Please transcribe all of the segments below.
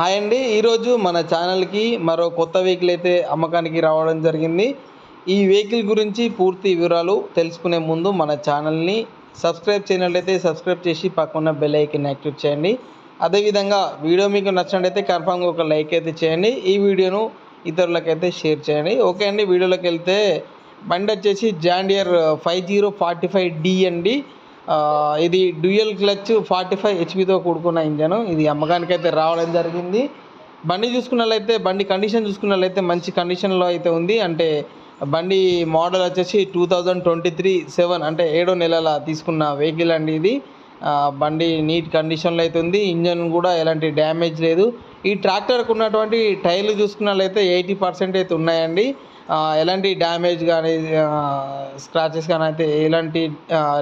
Hi అండి. ఈరోజు మన ఛానల్కి మరో కొత్త వెహికల్ అయితే అమ్మకానికి రావడం జరిగింది. ఈ వెహికల్ గురించి పూర్తి వివరాలు తెలుసుకునే ముందు మన ఛానల్ని సబ్స్క్రైబ్ చేయనట్లయితే సబ్స్క్రైబ్ చేసి పక్కన బెల్ ఐకన్ యాక్టివ్ చేయండి. అదేవిధంగా వీడియో మీకు నచ్చినట్లయితే కన్ఫామ్గా ఒక లైక్ అయితే చేయండి. ఈ వీడియోను ఇతరులకైతే షేర్ చేయండి. ఓకే అండి వీడియోలోకి వెళ్తే బండి వచ్చేసి John Deere five zero forty five D అండి. ఇది డ్యూయల్ క్లచ్ ఫార్టీ ఫైవ్ హెచ్పితో కూడుకున్న ఇంజన్. ఇది అమ్మకానికి అయితే రావడం జరిగింది. బండి చూసుకున్నట్లయితే బండి కండిషన్ చూసుకున్నట్లయితే మంచి కండిషన్లో అయితే ఉంది. అంటే బండి మోడల్ వచ్చేసి two thousand twenty three seven అంటే ఏడో నెలల తీసుకున్న వెహికల్ అండి ఇది. బండి నీట్ కండిషన్లో అయితే ఉంది. ఇంజన్ కూడా ఎలాంటి డ్యామేజ్ లేదు. ఈ ట్రాక్టర్కి ఉన్నటువంటి టైర్లు చూసుకున్నట్లయితే ఎయిటీ పర్సెంట్ అయితే ఉన్నాయండి. ఎలాంటి డ్యామేజ్ కానీ స్క్రాచెస్ కానీ అయితే ఎలాంటి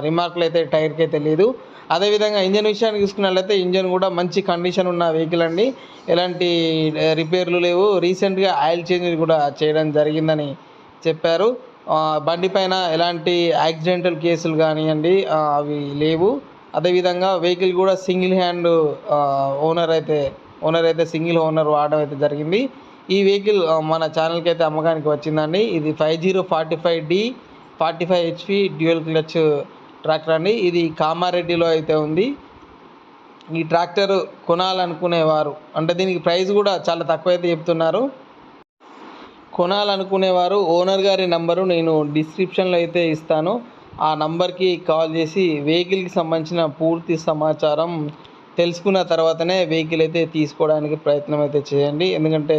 రిమార్క్లు అయితే టైర్కి అయితే లేదు. అదేవిధంగా ఇంజన్ విషయానికి చూసుకున్నట్లయితే ఇంజన్ కూడా మంచి కండిషన్ ఉన్న వెహికల్ అండి. ఎలాంటి రిపేర్లు లేవు. రీసెంట్గా ఆయిల్ చేంజ్ కూడా చేయడం జరిగిందని చెప్పారు. బండి పైన ఎలాంటి యాక్సిడెంటల్ కేసులు కానివ్వండి అవి లేవు. అదేవిధంగా వెహికల్ కూడా సింగిల్ హ్యాండ్ ఓనర్ అయితే ఓనర్ అయితే సింగిల్ ఓనర్ వాడడం అయితే జరిగింది. ఈ వెహికల్ మన ఛానల్కి అయితే అమ్మకానికి వచ్చిందండి. ఇది five zero forty five D forty five HP dual clutch tractor అండి. ఇది కామారెడ్డిలో అయితే ఉంది. ఈ ట్రాక్టర్ కొనాలనుకునేవారు అంటే దీనికి ప్రైస్ కూడా చాలా తక్కువ అయితే చెప్తున్నారు. కొనాలనుకునేవారు ఓనర్ గారి నంబరు నేను డిస్క్రిప్షన్లో అయితే ఇస్తాను. ఆ నంబర్కి కాల్ చేసి వెహికల్కి సంబంధించిన పూర్తి సమాచారం తెలుసుకున్న తర్వాతనే వెహికల్ అయితే తీసుకోవడానికి ప్రయత్నం అయితే చేయండి. ఎందుకంటే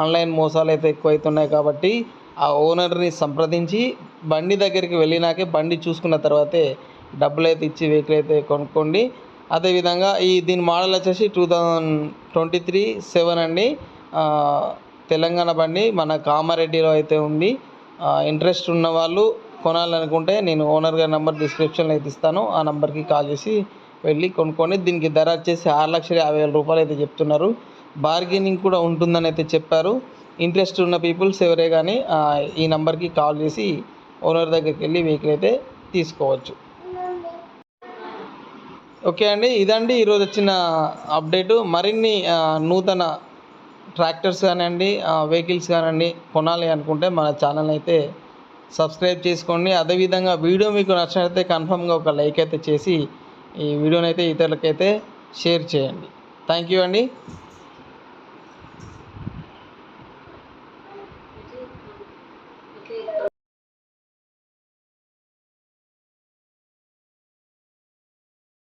ఆన్లైన్ మోసాలు అయితే ఎక్కువ అవుతున్నాయి కాబట్టి ఆ ఓనర్ని సంప్రదించి బండి దగ్గరికి వెళ్ళినాకే బండి చూసుకున్న తర్వాతే డబ్బులు అయితే ఇచ్చి వెహికల్ అయితే కొనుక్కోండి. అదేవిధంగా ఈ దీని మోడల్ వచ్చేసి two thousand twenty three seven అండి. తెలంగాణ బండి మన కామారెడ్డిలో అయితే ఉంది. ఇంట్రెస్ట్ ఉన్న వాళ్ళు కొనాలనుకుంటే నేను ఓనర్ గారి నెంబర్ డిస్క్రిప్షన్లో అయితే ఇస్తాను. ఆ నెంబర్కి కాల్ చేసి వెళ్ళి కొనుక్కొని దీనికి ధర వచ్చేసి ఆరు లక్షల యాభై వేల రూపాయలు అయితే చెప్తున్నారు. బార్గెనింగ్ కూడా ఉంటుందని అయితే చెప్పారు. ఇంట్రెస్ట్ ఉన్న పీపుల్స్ ఎవరే కానీ ఈ నెంబర్కి కాల్ చేసి ఓనర్ దగ్గరికి వెళ్ళి వెహికల్ అయితే తీసుకోవచ్చు. ఓకే అండి ఇదండి ఈరోజు వచ్చిన అప్డేటు మరిన్ని నూతన ట్రాక్టర్స్ కానివ్వండి వెహికల్స్ కానివ్వండి కొనాలి అనుకుంటే మన ఛానల్ అయితే సబ్స్క్రైబ్ చేసుకోండి. అదేవిధంగా వీడియో మీకు నచ్చినట్లయితే కన్ఫామ్గా ఒక లైక్ అయితే చేసి ఈ వీడియోనైతే అయితే ఇతరులకైతే షేర్ చేయండి. థ్యాంక్ యూ అండి.